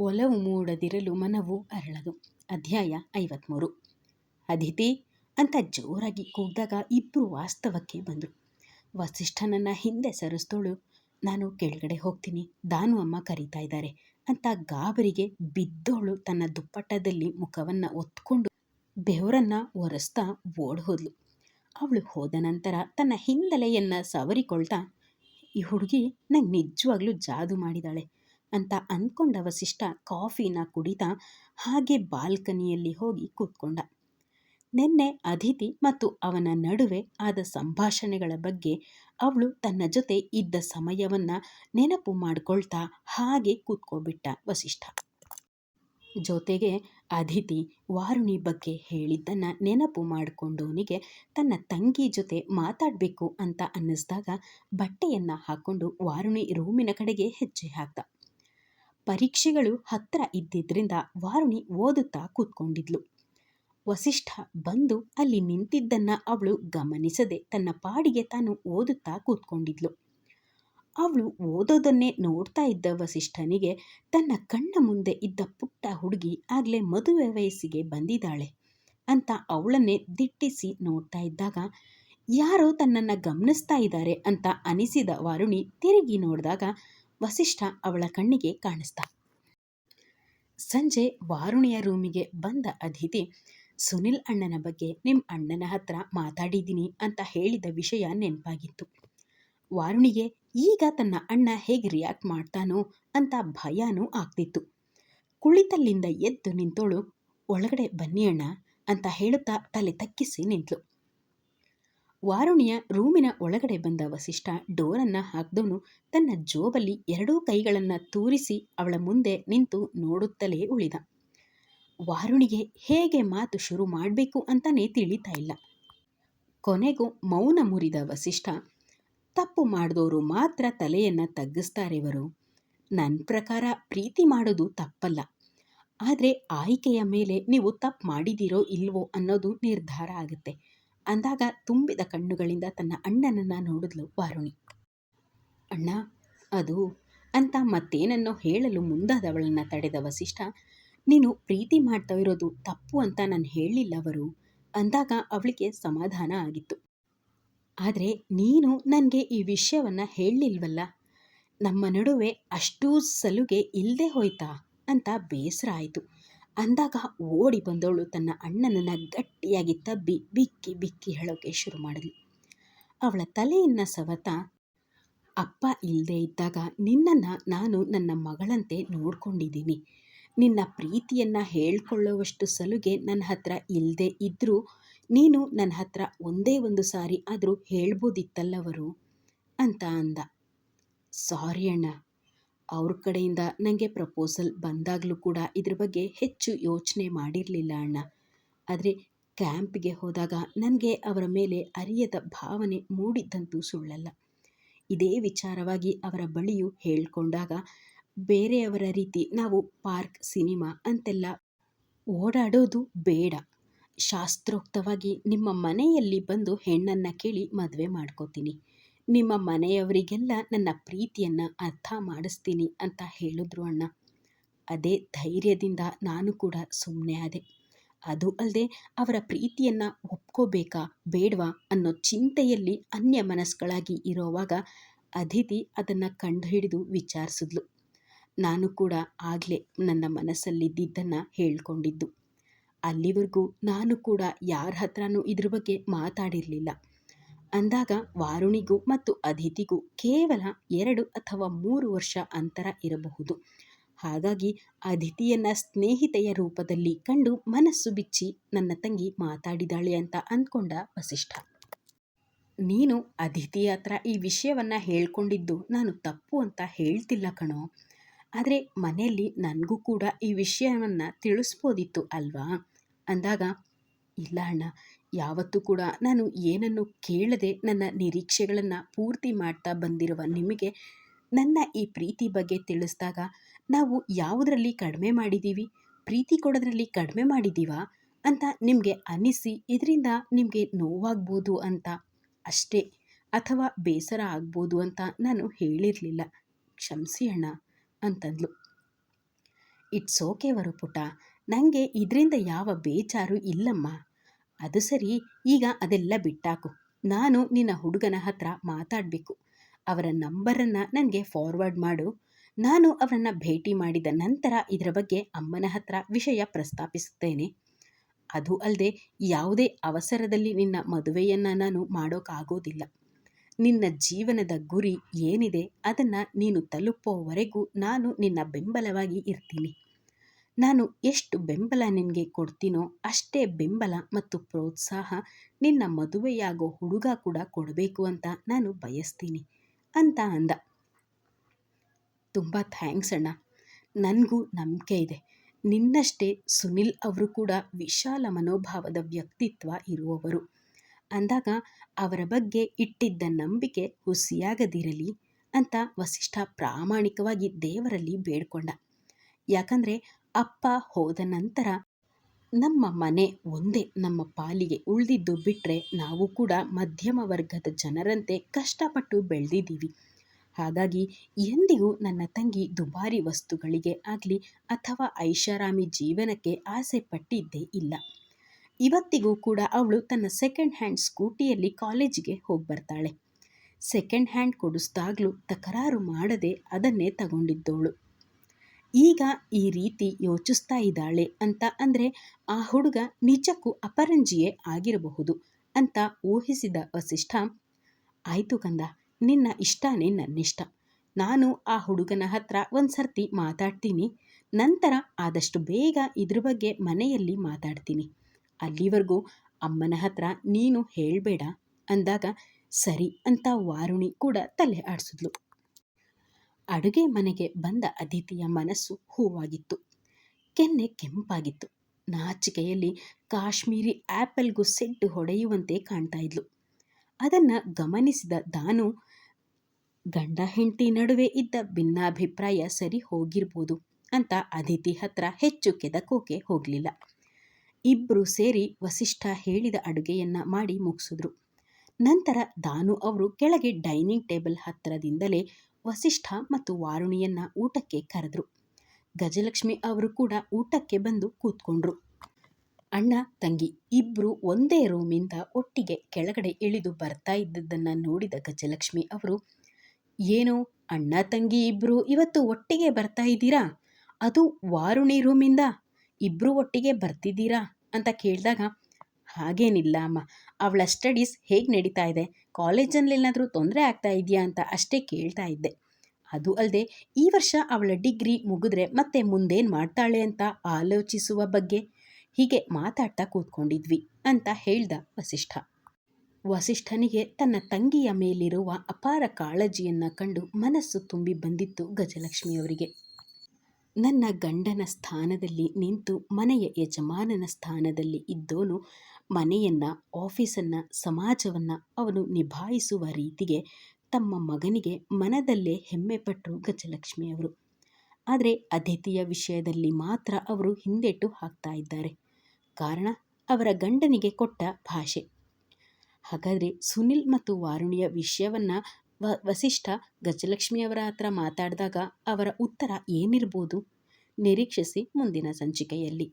ಒಲವು ಮೂಡದಿರಲು ಮನವು ಅರಳದು. ಅಧ್ಯಾಯ ಐವತ್ಮೂರು. ಅದಿತಿ, ಅಂತ ಜೋರಾಗಿ ಕೂಗಿದಾಗ ಇಬ್ಬರು ವಾಸ್ತವಕ್ಕೆ ಬಂದರು. ವಸಿಷ್ಠನನ್ನು ಹಿಂದೆ ಸರಿಸ್ತೋಳು. ನಾನು ಕೆಳಗಡೆ ಹೋಗ್ತೀನಿ. ದಾನು ಅಮ್ಮ ಕರೀತಾ ಇದ್ದಾರೆ ಅಂತ ಗಾಬರಿಗೆ ಬಿದ್ದೋಳು ತನ್ನ ದುಪ್ಪಟ್ಟದಲ್ಲಿ ಮುಖವನ್ನು ಒತ್ಕೊಂಡು ಬೆವರನ್ನು ಒರೆಸ್ತಾ ಓಡ್ ಹೋದ್ಲು. ಅವಳು ಹೋದ ನಂತರ ತನ್ನ ಹಿನ್ನೆಲೆಯನ್ನು ಸವರಿಕೊಳ್ತಾ, ಈ ಹುಡುಗಿ ನಂಗೆ ನಿಜವಾಗ್ಲೂ ಜಾದು ಮಾಡಿದಾಳೆ. ಅಂತ ಅಂದ್ಕೊಂಡ ವಸಿಷ್ಠ ಕಾಫಿನ ಕುಡಿತಾ ಹಾಗೆ ಬಾಲ್ಕನಿಯಲ್ಲಿ ಹೋಗಿ ಕೂತ್ಕೊಂಡ. ನಿನ್ನೆ ಅದಿತಿ ಮತ್ತು ಅವನ ನಡುವೆ ಆದ ಸಂಭಾಷಣೆಗಳ ಬಗ್ಗೆ ಅವಳು ತನ್ನ ಜೊತೆ ಇದ್ದ ಸಮಯವನ್ನ ನೆನಪು ಮಾಡಿಕೊಳ್ತಾ ಹಾಗೆ ಕೂತ್ಕೋಬಿಟ್ಟ ವಸಿಷ್ಠ. ಜೊತೆಗೆ ಅದಿತಿ ವಾರುಣಿ ಬಗ್ಗೆ ಹೇಳಿದ್ದನ್ನು ನೆನಪು ಮಾಡಿಕೊಂಡವನಿಗೆ ತನ್ನ ತಂಗಿ ಜೊತೆ ಮಾತಾಡಬೇಕು ಅಂತ ಅನ್ನಿಸ್ದಾಗ ಬಟ್ಟೆಯನ್ನು ಹಾಕ್ಕೊಂಡು ವಾರುಣಿ ರೂಮಿನ ಕಡೆಗೆ ಹೆಜ್ಜೆ ಹಾಕ್ದ. ಪರೀಕ್ಷೆಗಳು ಹತ್ತಿರ ಇದ್ದಿದ್ದರಿಂದ ವಾರುಣಿ ಓದುತ್ತಾ ಕೂತ್ಕೊಂಡಿದ್ಲು. ವಸಿಷ್ಠ ಬಂದು ಅಲ್ಲಿ ನಿಂತಿದ್ದನ್ನ ಅವಳು ಗಮನಿಸದೆ ತನ್ನ ಪಾಡಿಗೆ ತಾನು ಓದುತ್ತಾ ಕೂತ್ಕೊಂಡಿದ್ಲು. ಅವಳು ಓದೋದನ್ನೇ ನೋಡ್ತಾ ಇದ್ದ ವಸಿಷ್ಠನಿಗೆ ತನ್ನ ಕಣ್ಣ ಮುಂದೆ ಇದ್ದ ಪುಟ್ಟ ಹುಡುಗಿ ಆಗಲೇ ಮದುವೆ ವಯಸ್ಸಿಗೆ ಬಂದಿದ್ದಾಳೆ ಅಂತ ಅವಳನ್ನೇ ದಿಟ್ಟಿಸಿ ನೋಡ್ತಾ ಇದ್ದಾಗ, ಯಾರೋ ತನ್ನನ್ನು ಗಮನಿಸ್ತಾ ಇದ್ದಾರೆ ಅಂತ ಅನಿಸಿದ ವಾರುಣಿ ತಿರುಗಿ ನೋಡಿದಾಗ ವಸಿಷ್ಠ ಅವಳ ಕಣ್ಣಿಗೆ ಕಾಣಿಸ್ತ. ಸಂಜೆ ವಾರುಣಿಯ ರೂಮಿಗೆ ಬಂದ ಅತಿಥಿ, ಸುನಿಲ್ ಅಣ್ಣನ ಬಗ್ಗೆ ನಿಮ್ಮ ಅಣ್ಣನ ಹತ್ರ ಮಾತಾಡಿದ್ದೀನಿ ಅಂತ ಹೇಳಿದ ವಿಷಯ ನೆನಪಾಗಿತ್ತು. ವಾರುಣಿಗೆ ಈಗ ತನ್ನ ಅಣ್ಣ ಹೇಗೆ ರಿಯಾಕ್ಟ್ ಮಾಡ್ತಾನೋ ಅಂತ ಭಯನೂ ಆಗ್ತಿತ್ತು. ಕುಳಿತಲ್ಲಿಂದ ಎದ್ದು ನಿಂತೋಳು, ಒಳಗಡೆ ಬನ್ನಿ ಅಣ್ಣ ಅಂತ ಹೇಳುತ್ತಾ ತಲೆ ತಕ್ಕಿಸಿ ನಿಂತಳು. ವಾರುಣಿಯ ರೂಮಿನ ಒಳಗಡೆ ಬಂದ ವಸಿಷ್ಠ ಡೋರನ್ನ ಹಾಕ್ದವನು ತನ್ನ ಜೋಬಲ್ಲಿ ಎರಡೂ ಕೈಗಳನ್ನು ತೂರಿಸಿ ಅವಳ ಮುಂದೆ ನಿಂತು ನೋಡುತ್ತಲೇ ಉಳಿದ. ವಾರುಣಿಗೆ ಹೇಗೆ ಮಾತು ಶುರು ಮಾಡಬೇಕು ಅಂತಾನೆ ತಿಳಿತಾ ಇಲ್ಲ. ಕೊನೆಗೂ ಮೌನ ಮುರಿದ ವಸಿಷ್ಠ, ತಪ್ಪು ಮಾಡಿದವರು ಮಾತ್ರ ತಲೆಯನ್ನು ತಗ್ಗಿಸ್ತಾರೆವರು ನನ್ನ ಪ್ರಕಾರ ಪ್ರೀತಿ ಮಾಡೋದು ತಪ್ಪಲ್ಲ. ಆದರೆ ಆಯ್ಕೆಯ ಮೇಲೆ ನೀವು ತಪ್ಪು ಮಾಡಿದ್ದೀರೋ ಇಲ್ವೋ ಅನ್ನೋದು ನಿರ್ಧಾರ ಆಗುತ್ತೆ. ಅಂದಾಗ ತುಂಬಿದ ಕಣ್ಣುಗಳಿಂದ ತನ್ನ ಅಣ್ಣನನ್ನು ನೋಡಿದ್ಲು ವಾರುಣಿ. ಅಣ್ಣ, ಅದು ಅಂತ ಮತ್ತೇನನ್ನೋ ಹೇಳಲು ಮುಂದಾದವಳನ್ನು ತಡೆದ ವಸಿಷ್ಠ, ನೀನು ಪ್ರೀತಿ ಮಾಡ್ತಾ ಇರೋದು ತಪ್ಪು ಅಂತ ನಾನು ಹೇಳಿಲ್ಲವರು ಅಂದಾಗ ಅವಳಿಗೆ ಸಮಾಧಾನ ಆಗಿತ್ತು. ಆದರೆ ನೀನು ನನಗೆ ಈ ವಿಷಯವನ್ನು ಹೇಳಲಿಲ್ವಲ್ಲ? ನಮ್ಮ ನಡುವೆ ಅಷ್ಟೂ ಸಲುಗೆ ಇಲ್ಲದೆ ಹೋಯ್ತಾ? ಅಂತ ಬೇಸರ ಆಯಿತು. ಅಂದಾಗ ಓಡಿ ಬಂದವಳು ತನ್ನ ಅಣ್ಣನನ್ನು ಗಟ್ಟಿಯಾಗಿ ತಬ್ಬಿ ಬಿಕ್ಕಿ ಬಿಕ್ಕಿ ಹೇಳೋಕೆ ಶುರು ಮಾಡಿದ್ಲು. ಅವಳ ತಲೆಯನ್ನು ಸವತ, ಅಪ್ಪ ಇಲ್ಲದೆ ಇದ್ದಾಗ ನಿನ್ನನ್ನು ನಾನು ನನ್ನ ಮಗಳಂತೆ ನೋಡ್ಕೊಂಡಿದ್ದೀನಿ. ನಿನ್ನ ಪ್ರೀತಿಯನ್ನು ಹೇಳ್ಕೊಳ್ಳುವಷ್ಟು ಸಲುಗೆ ನನ್ನ ಹತ್ರ ಇಲ್ಲದೆ ಇದ್ದರೂ ನೀನು ನನ್ನ ಹತ್ರ ಒಂದೇ ಒಂದು ಸಾರಿ ಆದರೂ ಹೇಳ್ಬೋದಿತ್ತಲ್ಲವರು? ಅಂತ ಅಂದ. ಸಾರಿ ಅಣ್ಣ ಅವ್ರ ಕಡೆಯಿಂದ ನನಗೆ ಪ್ರಪೋಸಲ್ ಬಂದಾಗಲೂ ಕೂಡ ಇದ್ರ ಬಗ್ಗೆ ಹೆಚ್ಚು ಯೋಚನೆ ಮಾಡಿರಲಿಲ್ಲ ಅಣ್ಣ. ಆದರೆ ಕ್ಯಾಂಪ್ಗೆ ಹೋದಾಗ ನನಗೆ ಅವರ ಮೇಲೆ ಅರಿಯದ ಭಾವನೆ ಮೂಡಿದ್ದಂತೂ ಸುಳ್ಳಲ್ಲ. ಇದೇ ವಿಚಾರವಾಗಿ ಅವರ ಬಳಿಯೂ ಹೇಳಿಕೊಂಡಾಗ, ಬೇರೆಯವರ ರೀತಿ ನಾವು ಪಾರ್ಕ್, ಸಿನಿಮಾ ಅಂತೆಲ್ಲ ಓಡಾಡೋದು ಬೇಡ. ಶಾಸ್ತ್ರೋಕ್ತವಾಗಿ ನಿಮ್ಮ ಮನೆಯಲ್ಲಿ ಬಂದು ಹೆಣ್ಣನ್ನು ಕೇಳಿ ಮದುವೆ ಮಾಡ್ಕೋತೀನಿ. ನಿಮ್ಮ ಮನೆಯವರಿಗೆಲ್ಲ ನನ್ನ ಪ್ರೀತಿಯನ್ನು ಅರ್ಥ ಮಾಡಿಸ್ತೀನಿ ಅಂತ ಹೇಳಿದ್ರು ಅಣ್ಣ. ಅದೇ ಧೈರ್ಯದಿಂದ ನಾನು ಕೂಡ ಸುಮ್ಮನೆ ಆದೆ. ಅದು ಅಲ್ಲದೆ ಅವರ ಪ್ರೀತಿಯನ್ನು ಒಪ್ಕೋಬೇಕಾ ಬೇಡವಾ ಅನ್ನೋ ಚಿಂತೆಯಲ್ಲಿ ಅನ್ಯ ಮನಸ್ಸುಗಳಾಗಿ ಇರೋವಾಗ ಅದಿತಿ ಅದನ್ನು ಕಂಡುಹಿಡಿದು ವಿಚಾರಿಸಿದ್ಲು. ನಾನು ಕೂಡ ಆಗಲೇ ನನ್ನ ಮನಸ್ಸಲ್ಲಿದ್ದನ್ನು ಹೇಳ್ಕೊಂಡಿದ್ದು. ಅಲ್ಲಿವರೆಗೂ ನಾನು ಕೂಡ ಯಾರ ಹತ್ರನೂ ಇದ್ರ ಬಗ್ಗೆ ಮಾತಾಡಿರಲಿಲ್ಲ. ಅಂದಾಗ ವಾರುಣಿಗೂ ಮತ್ತು ಅದಿತಿಗೂ ಕೇವಲ ಎರಡು ಅಥವಾ ಮೂರು ವರ್ಷ ಅಂತರ ಇರಬಹುದು. ಹಾಗಾಗಿ ಅದಿತಿಯನ್ನು ಸ್ನೇಹಿತೆಯ ರೂಪದಲ್ಲಿ ಕಂಡು ಮನಸ್ಸು ಬಿಚ್ಚಿ ನನ್ನ ತಂಗಿ ಮಾತಾಡಿದಾಳೆ ಅಂತ ಅಂದ್ಕೊಂಡ ವಸಿಷ್ಠ. ನೀನು ಅದಿತಿ ಹತ್ರ ಈ ವಿಷಯವನ್ನು ಹೇಳ್ಕೊಂಡಿದ್ದು ನಾನು ತಪ್ಪು ಅಂತ ಹೇಳ್ತಿಲ್ಲ ಕಣೋ. ಆದರೆ ಮನೆಯಲ್ಲಿ ನನಗೂ ಕೂಡ ಈ ವಿಷಯವನ್ನು ತಿಳಿಸ್ಬೋದಿತ್ತು ಅಲ್ವಾ? ಅಂದಾಗ, ಇಲ್ಲ ಅಣ್ಣ ಯಾವತ್ತೂ ಕೂಡ ನಾನು ಏನನ್ನು ಕೇಳದೆ ನನ್ನ ನಿರೀಕ್ಷೆಗಳನ್ನು ಪೂರ್ತಿ ಮಾಡ್ತಾ ಬಂದಿರುವ ನಿಮಗೆ ನನ್ನ ಈ ಪ್ರೀತಿ ಬಗ್ಗೆ ತಿಳಿಸಿದಾಗ ನಾವು ಯಾವುದರಲ್ಲಿ ಕಡಿಮೆ ಮಾಡಿದ್ದೀವಿ? ಪ್ರೀತಿ ಕೊಡೋದ್ರಲ್ಲಿ ಕಡಿಮೆ ಮಾಡಿದ್ದೀವಾ? ಅಂತ ನಿಮಗೆ ಅನ್ನಿಸಿ ಇದರಿಂದ ನಿಮಗೆ ನೋವಾಗ್ಬೋದು ಅಂತ ಅಷ್ಟೇ, ಅಥವಾ ಬೇಸರ ಆಗ್ಬೋದು ಅಂತ ನಾನು ಹೇಳಿರಲಿಲ್ಲ. ಕ್ಷಮಿಸಿ ಅಣ್ಣ, ಅಂತಂದ್ಲು. ಇಟ್ಸ್ ಓಕೆ ವರುಪುಟ. ನನಗೆ ಇದರಿಂದ ಯಾವ ಬೇಜಾರು ಇಲ್ಲಮ್ಮ. ಅದು ಸರಿ, ಈಗ ಅದೆಲ್ಲ ಬಿಟ್ಟಾಕು. ನಾನು ನಿನ್ನ ಹುಡುಗನ ಹತ್ರ ಮಾತಾಡಬೇಕು. ಅವರ ನಂಬರನ್ನು ನನಗೆ ಫಾರ್ವರ್ಡ್ ಮಾಡು. ನಾನು ಅವರನ್ನು ಭೇಟಿ ಮಾಡಿದ ನಂತರ ಇದರ ಬಗ್ಗೆ ಅಮ್ಮನ ಹತ್ರ ವಿಷಯ ಪ್ರಸ್ತಾಪಿಸುತ್ತೇನೆ. ಅದು ಅಲ್ಲದೆ ಯಾವುದೇ ಅವಸರದಲ್ಲಿ ನಿನ್ನ ಮದುವೆಯನ್ನು ನಾನು ಮಾಡೋಕ್ಕಾಗೋದಿಲ್ಲ ನಿನ್ನ ಜೀವನದ ಗುರಿ ಏನಿದೆ ಅದನ್ನು ನೀನು ತಲುಪೋವರೆಗೂ ನಾನು ನಿನ್ನ ಬೆಂಬಲವಾಗಿ ಇರ್ತೀನಿ. ನಾನು ಎಷ್ಟು ಬೆಂಬಲ ನಿನಗೆ ಕೊಡ್ತೀನೋ ಅಷ್ಟೇ ಬೆಂಬಲ ಮತ್ತು ಪ್ರೋತ್ಸಾಹ ನಿನ್ನ ಮದುವೆಯಾಗೋ ಹುಡುಗ ಕೂಡ ಕೊಡಬೇಕು ಅಂತ ನಾನು ಬಯಸ್ತೀನಿ ಅಂತ ಅಂದ. ತುಂಬ ಥ್ಯಾಂಕ್ಸ್ ಅಣ್ಣ. ನನಗೂ ನಂಬಿಕೆ ಇದೆ. ನಿನ್ನಷ್ಟೇ ಸುನಿಲ್ ಅವರು ಕೂಡ ವಿಶಾಲ ಮನೋಭಾವದ ವ್ಯಕ್ತಿತ್ವ ಇರುವವರು. ಅಂದಾಗ ಅವರ ಬಗ್ಗೆ ಇಟ್ಟಿದ್ದ ನಂಬಿಕೆ ಹುಸಿಯಾಗದಿರಲಿ ಅಂತ ವಸಿಷ್ಠ ಪ್ರಾಮಾಣಿಕವಾಗಿ ದೇವರಲ್ಲಿ ಬೇಡ್ಕೊಂಡ. ಯಾಕಂದರೆ ಅಪ್ಪ ಹೋದ ನಂತರ ನಮ್ಮ ಮನೆ ಒಂದೇ ನಮ್ಮ ಪಾಲಿಗೆ ಉಳಿದಿದ್ದು ಬಿಟ್ಟರೆ ನಾವು ಕೂಡ ಮಧ್ಯಮ ವರ್ಗದ ಜನರಂತೆ ಕಷ್ಟಪಟ್ಟು ಬೆಳೆದಿದ್ದೀವಿ. ಹಾಗಾಗಿ ಎಂದಿಗೂ ನನ್ನ ತಂಗಿ ದುಬಾರಿ ವಸ್ತುಗಳಿಗೆ ಆಗಲಿ ಅಥವಾ ಐಷಾರಾಮಿ ಜೀವನಕ್ಕೆ ಆಸೆ ಪಟ್ಟಿದ್ದೇ ಇಲ್ಲ. ಇವತ್ತಿಗೂ ಕೂಡ ಅವಳು ತನ್ನ ಸೆಕೆಂಡ್ ಹ್ಯಾಂಡ್ ಸ್ಕೂಟಿಯಲ್ಲಿ ಕಾಲೇಜಿಗೆ ಹೋಗಿ ಬರ್ತಾಳೆ. ಸೆಕೆಂಡ್ ಹ್ಯಾಂಡ್ ಕೊಡಿಸ್ದಾಗ್ಲೂ ತಕರಾರು ಮಾಡದೆ ಅದನ್ನೇ ತಗೊಂಡಿದ್ದವಳು ಈಗ ಈ ರೀತಿ ಯೋಚಿಸ್ತಾ ಇದ್ದಾಳೆ ಅಂತ ಅಂದರೆ ಆ ಹುಡುಗ ನಿಜಕ್ಕೂ ಅಪರಂಜಿಯೇ ಆಗಿರಬಹುದು ಅಂತ ಊಹಿಸಿದ ವಸಿಷ್ಠ, ಆಯಿತು ಕಂದ, ನಿನ್ನ ಇಷ್ಟನೇ ನನ್ನಿಷ್ಟ. ನಾನು ಆ ಹುಡುಗನ ಹತ್ರ ಒಂದು ಸರ್ತಿ ಮಾತಾಡ್ತೀನಿ. ನಂತರ ಆದಷ್ಟು ಬೇಗ ಇದ್ರ ಬಗ್ಗೆ ಮನೆಯಲ್ಲಿ ಮಾತಾಡ್ತೀನಿ. ಅಲ್ಲಿವರೆಗೂ ಅಮ್ಮನ ಹತ್ರ ನೀನು ಹೇಳಬೇಡ ಅಂದಾಗ ಸರಿ ಅಂತ ವಾರುಣಿ ಕೂಡ ತಲೆ ಆಡಿಸಿದ್ಲು. ಅಡುಗೆ ಮನೆಗೆ ಬಂದ ಅದಿತಿಯ ಮನಸ್ಸು ಹೂವಾಗಿತ್ತು. ಕೆನ್ನೆ ಕೆಂಪಾಗಿತ್ತು. ನಾಚಿಕೆಯಲ್ಲಿ ಕಾಶ್ಮೀರಿ ಆ್ಯಪಲ್ಗೂ ಸೆಡ್ಡು ಹೊಡೆಯುವಂತೆ ಕಾಣ್ತಾ ಇದ್ಲು. ಅದನ್ನು ಗಮನಿಸಿದ ದಾನು, ಗಂಡ ಹೆಂಡತಿ ನಡುವೆ ಇದ್ದ ಭಿನ್ನಾಭಿಪ್ರಾಯ ಸರಿ ಹೋಗಿರ್ಬೋದು ಅಂತ ಅದಿತಿ ಹತ್ರ ಹೆಚ್ಚು ಕೆದಕೋಕೆ ಹೋಗಲಿಲ್ಲ. ಇಬ್ಬರು ಸೇರಿ ವಸಿಷ್ಠ ಹೇಳಿದ ಅಡುಗೆಯನ್ನ ಮಾಡಿ ಮುಗಿಸಿದ್ರು. ನಂತರ ದಾನು ಅವರು ಕೆಳಗೆ ಡೈನಿಂಗ್ ಟೇಬಲ್ ಹತ್ತಿರದಿಂದಲೇ ವಸಿಷ್ಠ ಮತ್ತು ವಾರುಣಿಯನ್ನ ಊಟಕ್ಕೆ ಕರೆದ್ರು. ಗಜಲಕ್ಷ್ಮಿ ಅವರು ಕೂಡ ಊಟಕ್ಕೆ ಬಂದು ಕೂತ್ಕೊಂಡ್ರು. ಅಣ್ಣ, ತಂಗಿ ಇಬ್ರು ಒಂದೇ ರೂಮಿಂದ ಒಟ್ಟಿಗೆ ಕೆಳಗಡೆ ಇಳಿದು ಬರ್ತಾ ಇದ್ದದ್ದನ್ನು ನೋಡಿದ ಗಜಲಕ್ಷ್ಮಿ ಅವರು, ಏನು ಅಣ್ಣ, ತಂಗಿ ಇಬ್ರು ಇವತ್ತು ಒಟ್ಟಿಗೆ ಬರ್ತಾ ಇದ್ದೀರಾ? ಅದು ವಾರುಣಿ ರೂಮಿಂದ ಇಬ್ರು ಒಟ್ಟಿಗೆ ಬರ್ತಿದ್ದೀರಾ? ಅಂತ ಕೇಳಿದಾಗ, ಹಾಗೇನಿಲ್ಲ ಅಮ್ಮ ಅವಳ ಸ್ಟಡೀಸ್ ಹೇಗೆ ನಡೀತಾ ಇದೆ? ಕಾಲೇಜಲ್ಲಿ ಏನಾದರೂ ತೊಂದರೆ ಆಗ್ತಾ ಇದೆಯಾ ಅಂತ ಅಷ್ಟೇ ಕೇಳ್ತಾ ಇದ್ದೆ. ಅದು ಅಲ್ಲದೆ ಈ ವರ್ಷ ಅವಳ ಡಿಗ್ರಿ ಮುಗಿದ್ರೆ ಮತ್ತೆ ಮುಂದೇನು ಮಾಡ್ತಾಳೆ ಅಂತ ಆಲೋಚಿಸುವ ಬಗ್ಗೆ? ಹೀಗೆ ಮಾತಾಡ್ತಾ ಕೂತ್ಕೊಂಡಿದ್ವಿ ಅಂತ ಹೇಳ್ದ ವಸಿಷ್ಠ. ವಸಿಷ್ಠನಿಗೆ ತನ್ನ ತಂಗಿಯ ಮೇಲಿರುವ ಅಪಾರ ಕಾಳಜಿಯನ್ನು ಕಂಡು ಮನಸ್ಸು ತುಂಬಿ ಬಂದಿತ್ತು ಗಜಲಕ್ಷ್ಮಿಯವರಿಗೆ. ನನ್ನ ಗಂಡನ ಸ್ಥಾನದಲ್ಲಿ ನಿಂತು ಮನೆಯ ಯಜಮಾನನ ಸ್ಥಾನದಲ್ಲಿ ಇದ್ದೋನು ಮನೆಯನ್ನು ಆಫೀಸನ್ನು ಸಮಾಜವನ್ನು ಅವನು ನಿಭಾಯಿಸುವ ರೀತಿಗೆ ತಮ್ಮ ಮಗನಿಗೆ ಮನದಲ್ಲೇ ಹೆಮ್ಮೆಪಟ್ಟರು ಗಜಲಕ್ಷ್ಮಿಯವರು ಆದರೆ ಅದಿತಿಯ ವಿಷಯದಲ್ಲಿ ಮಾತ್ರ ಅವರು ಹಿಂದೆಟ್ಟು ಹಾಕ್ತಾ ಇದ್ದಾರೆ. ಕಾರಣ, ಅವರ ಗಂಡನಿಗೆ ಕೊಟ್ಟ ಭಾಷೆ. ಹಾಗಾದರೆ ಸುನಿಲ್ ಮತ್ತು ವಾರುಣಿಯ ವಿಷಯವನ್ನು ವ, ವಸಿಷ್ಠ ಗಜಲಕ್ಷ್ಮಿಯವರ ಹತ್ರ ಮಾತಾಡಿದಾಗ ಅವರ ಉತ್ತರ ಏನಿರ್ಬೋದು? ನಿರೀಕ್ಷಿಸಿ ಮುಂದಿನ ಸಂಚಿಕೆಯಲ್ಲಿ.